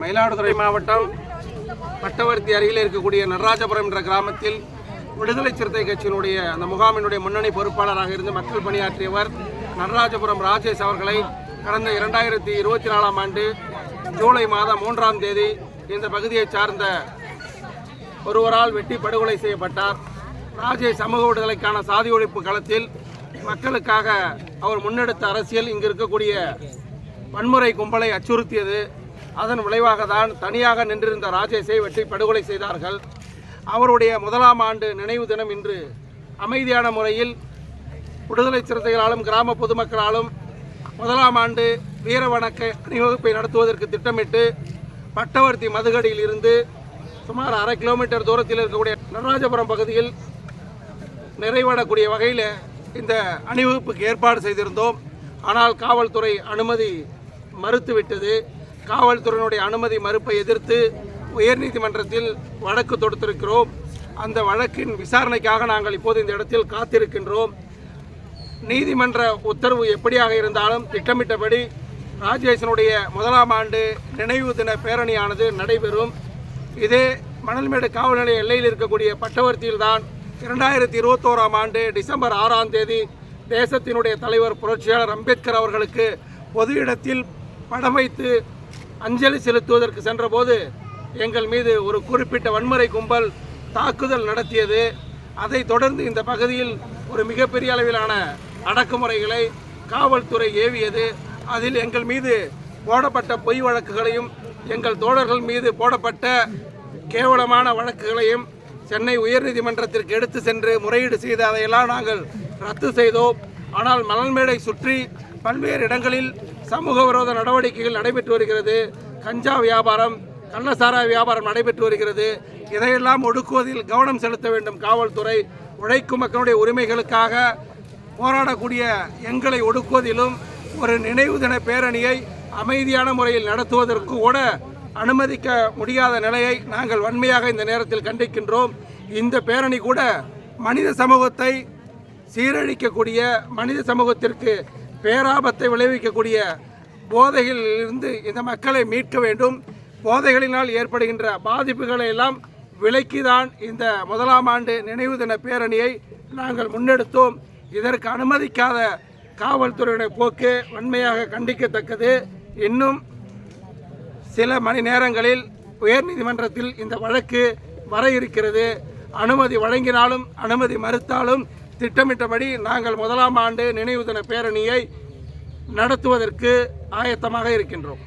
மயிலாடுதுறை மாவட்டம் பட்டவர்த்தி அருகில் இருக்கக்கூடிய நடராஜபுரம் என்ற கிராமத்தில் விடுதலை சிறுத்தை கட்சியினுடைய அந்த முகாமினுடைய முன்னணி பொறுப்பாளராக இருந்து மக்கள் பணியாற்றியவர் நடராஜபுரம் ராஜேஷ் அவர்களை கடந்த இரண்டாயிரத்தி இருபத்தி நாலாம் ஆண்டு ஜூலை மாதம் மூன்றாம் தேதி இந்த பகுதியை சார்ந்த ஒருவரால் வெட்டி படுகொலை செய்யப்பட்டார். ராஜேஷ் சமூக விடுதலைக்கான சாதி ஒழிப்பு களத்தில் மக்களுக்காக அவர் முன்னெடுத்த அரசியல் இங்கு இருக்கக்கூடிய வன்முறை கும்பலை அச்சுறுத்தியது. அதன் விளைவாக தான் தனியாக நின்றிருந்த ராஜேஷை வெட்டி படுகொலை செய்தார்கள். அவருடைய முதலாம் ஆண்டு நினைவு தினம் இன்று அமைதியான முறையில் விடுதலை சிறுத்தைகளாலும் கிராம பொதுமக்களாலும் முதலாம் ஆண்டு வீர வணக்க அணிவகுப்பை நடத்துவதற்கு திட்டமிட்டு பட்டவர்த்தி மதுகடியில் இருந்து சுமார் அரை கிலோமீட்டர் தூரத்தில் இருக்கக்கூடிய நடராஜபுரம் பகுதியில் நிறைவடக்கூடிய வகையில் இந்த அணிவகுப்புக்கு ஏற்பாடு செய்திருந்தோம். ஆனால் காவல்துறை அனுமதி மறுத்துவிட்டது. காவல்துறையினுடைய அனுமதி மறுப்பை எதிர்த்து உயர்நீதிமன்றத்தில் வழக்கு தொடுத்திருக்கிறோம். அந்த வழக்கின் விசாரணைக்காக நாங்கள் இப்போது இந்த இடத்தில் காத்திருக்கின்றோம். நீதிமன்ற உத்தரவு எப்படியாக இருந்தாலும் திட்டமிட்டபடி ராஜேஷனுடைய முதலாம் ஆண்டு நினைவு தின பேரணியானது நடைபெறும். இதே மணல்மேடு காவல் நிலைய எல்லையில் இருக்கக்கூடிய பட்டவர்த்தியில்தான் இரண்டாயிரத்தி இருபத்தோராம் ஆண்டு டிசம்பர் ஆறாம் தேதி தேசத்தினுடைய தலைவர் புரட்சியாளர் அம்பேத்கர் அவர்களுக்கு பொது இடத்தில் படம் வைத்து அஞ்சலி செலுத்துவதற்கு சென்றபோது எங்கள் மீது ஒரு குறிப்பிட்ட வன்முறை கும்பல் தாக்குதல் நடத்தியது. அதைத் தொடர்ந்து இந்த பகுதியில் ஒரு மிகப்பெரிய அளவிலான அடக்குமுறைகளை காவல்துறை ஏவியது. அதில் எங்கள் மீது போடப்பட்ட பொய் வழக்குகளையும் எங்கள் தோழர்கள் மீது போடப்பட்ட கேவலமான வழக்குகளையும் சென்னை உயர்நீதிமன்றத்திற்கு எடுத்து சென்று முறையீடு செய்து அதையெல்லாம் நாங்கள் ரத்து செய்தோம். ஆனால் மணல்மேடை சுற்றி பல்வேறு இடங்களில் சமூக விரோத நடவடிக்கைகள் நடைபெற்று வருகிறது. கஞ்சா வியாபாரம் கள்ளசாரா வியாபாரம் நடைபெற்று வருகிறது. இதையெல்லாம் ஒடுக்குவதில் கவனம் செலுத்த வேண்டும். காவல்துறை உழைக்கும் மக்களுடைய உரிமைகளுக்காக போராடக்கூடிய எங்களை ஒடுக்குவதிலும் ஒரு நினைவு தின பேரணியை அமைதியான முறையில் நடத்துவதற்கு கூட அனுமதிக்க முடியாத நிலையை நாங்கள் வன்மையாக இந்த நேரத்தில் கண்டிக்கின்றோம். இந்த பேரணி கூட மனித சமூகத்தை சீரழிக்கக்கூடிய மனித சமூகத்திற்கு பேராபத்தை விளைவிக்கக்கூடிய போதைகளிலிருந்து இந்த மக்களை மீட்க வேண்டும். போதைகளினால் ஏற்படுகின்ற பாதிப்புகளை எல்லாம் விலக்கிதான் இந்த முதலாம் ஆண்டு நினைவு தின பேரணியை நாங்கள் முன்னெடுத்தோம். இதற்கு அனுமதிக்காத காவல்துறையினுடைய போக்கு வன்மையாக கண்டிக்கத்தக்கது. இன்னும் சில மணி நேரங்களில் உயர்நீதிமன்றத்தில் இந்த வழக்கு வர இருக்கிறது. அனுமதி வழங்கினாலும் அனுமதி மறுத்தாலும் திட்டமிட்டபடி நாங்கள் முதலாம் ஆண்டு நினைவு தின பேரணியை நடத்துவதற்கு ஆயத்தமாக இருக்கின்றோம்.